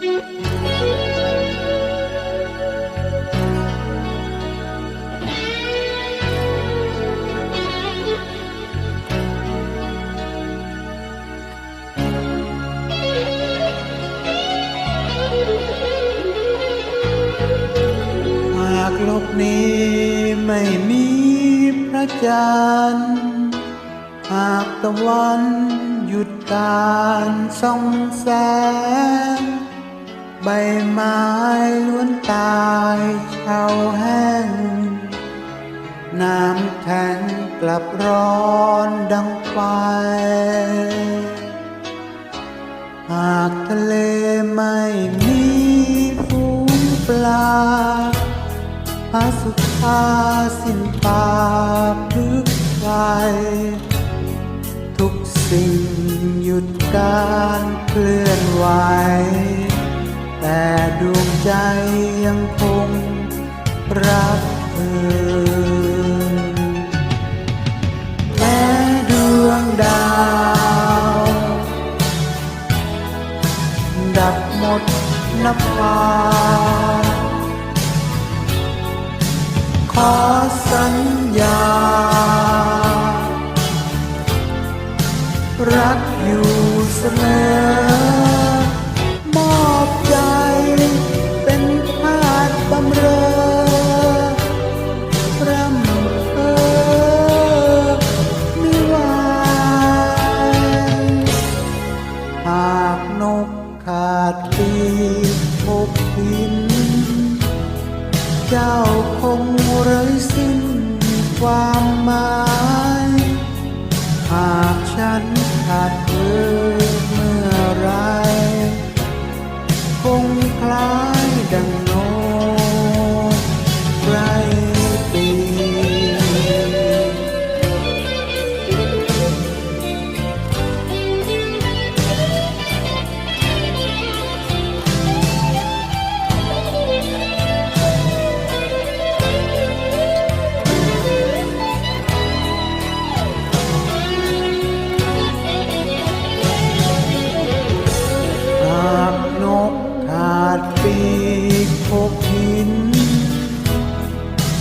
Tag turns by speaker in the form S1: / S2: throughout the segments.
S1: หากโลกนี้ไม่มีพระจันทร์หากตะวันหยุดการส่องแสง ใบไม้ล้วนตายเฉาแห้ง น้ำแข็งกลับร้อนดังไฟ หากทะเลไม่มีฟูงปลาพระสุธาสิ้นตาพลึกไฟทุกสิ่งหยุดการเคลื่อนไหว ใจยังคงรักเธอแม้ดวงดาว ดับหมดนับฟ้าขอสัญญา รักอยู่เสมอิน เจ้าคงไร้สิ้นความหมาย หากฉันขาดเธอเมื่อไร คงคล้ายดังน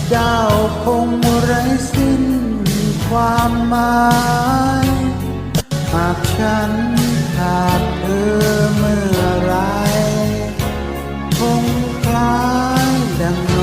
S1: เจ้าคงไร้สิ้นความหมาย หากฉันขาดเธอเมื่อไร คงคล้ายดัง